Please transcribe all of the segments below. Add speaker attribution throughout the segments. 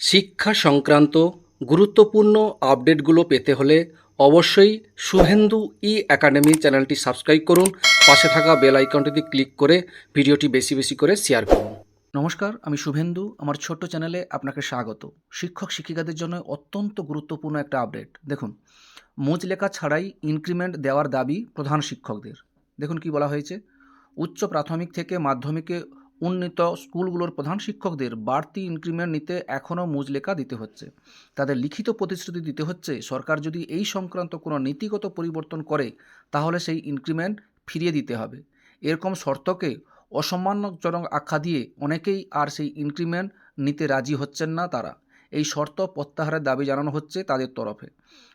Speaker 1: শিক্ষা সংক্রান্ত গুরুত্বপূর্ণ আপডেটগুলো পেতে হলে অবশ্যই শুভেন্দু ই একাডেমি চ্যানেলটি সাবস্ক্রাইব করুন। পাশে থাকা বেল আইকনটিতে ক্লিক করে ভিডিওটি বেশি বেশি করে শেয়ার করুন। নমস্কার, আমি শুভেন্দু। আমার ছোট্ট চ্যানেলে আপনাকে স্বাগত। শিক্ষক শিক্ষিকাদের জন্য অত্যন্ত গুরুত্বপূর্ণ একটা আপডেট। দেখুন, মোজ লেখা ছাড়াই ইনক্রিমেন্ট দেওয়ার দাবি প্রধান শিক্ষকদের। দেখুন কি বলা হয়েছে। উচ্চ প্রাথমিক থেকে মাধ্যমিকে উন্নীত স্কুলগুলোর প্রধান শিক্ষকদের বাড়তি ইনক্রিমেন্ট নিতে এখনও মুজলেখা দিতে হচ্ছে। তাদের লিখিত প্রতিশ্রুতি দিতে হচ্ছে, সরকার যদি এই সংক্রান্ত কোনো নীতিগত পরিবর্তন করে, তাহলে সেই ইনক্রিমেন্ট ফিরিয়ে দিতে হবে। এরকম শর্তকে অসম্মানজনক আখ্যা দিয়ে অনেকেই আর সেই ইনক্রিমেন্ট নিতে রাজি হচ্ছেন না তারা। এই শর্ত প্রত্যাহারের দাবি জানানো হচ্ছে তাদের তরফে।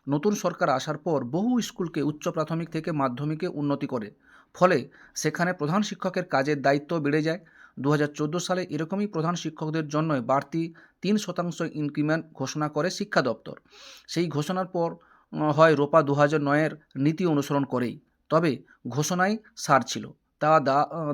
Speaker 1: নতুন সরকার আসার পর বহু স্কুলকে উচ্চ প্রাথমিক থেকে মাধ্যমিকে উন্নতি করে। ফলে সেখানে প্রধান শিক্ষকের কাজের দায়িত্ব বেড়ে যায়। দু হাজার চোদ্দ সালে এরকমই প্রধান শিক্ষকদের জন্য বাড়তি তিন শতাংশ ইনক্রিমেন্ট ঘোষণা করে শিক্ষা দপ্তর। সেই ঘোষণার পর হয় রোপা দু হাজার নয়ের নীতি অনুসরণ করেই। তবে ঘোষণায় সার ছিল, তা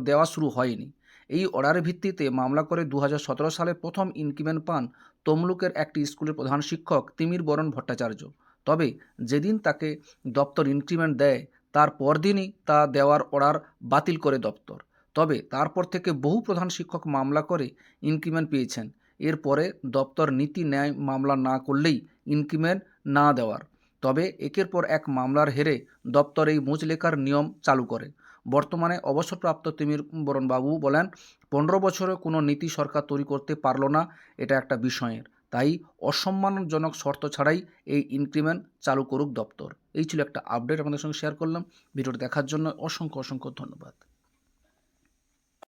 Speaker 1: দেওয়া শুরু হয়নি। এই অর্ডারের ভিত্তিতে মামলা করে দু হাজার সতেরো সালে প্রথম ইনক্রিমেন্ট পান তমলুকের একটি স্কুলের প্রধান শিক্ষক তিমির বরণ ভট্টাচার্য। তবে যেদিন তাকে দপ্তর ইনক্রিমেন্ট দেয়, তার পরদিনই তা দেওয়ার অর্ডার বাতিল করে দপ্তর। তবে তারপর থেকে বহু প্রধান শিক্ষক মামলা করে ইনক্রিমেন্ট পেয়েছেন। এরপরে দপ্তর নীতি ন্যায় মামলা না করলেই ইনক্রিমেন্ট না দেওয়ার। তবে একের পর এক মামলার হেরে দপ্তর এই মুচলেখার নিয়ম চালু করে। বর্তমানে অবসরপ্রাপ্ত তিমির বরণবাবু বলেন, পনেরো বছরে কোনো নীতি সরকার তৈরি করতে পারল না, এটা একটা বিষয়ের। তাই অসম্মানজনক শর্ত ছাড়াই এই ইনক্রিমেন্ট চালু করুক দপ্তর। এই ছিল একটা আপডেট আপনাদের সঙ্গে শেয়ার করলাম। ভিডিওটি দেখার জন্য অসংখ্য অসংখ্য ধন্যবাদ।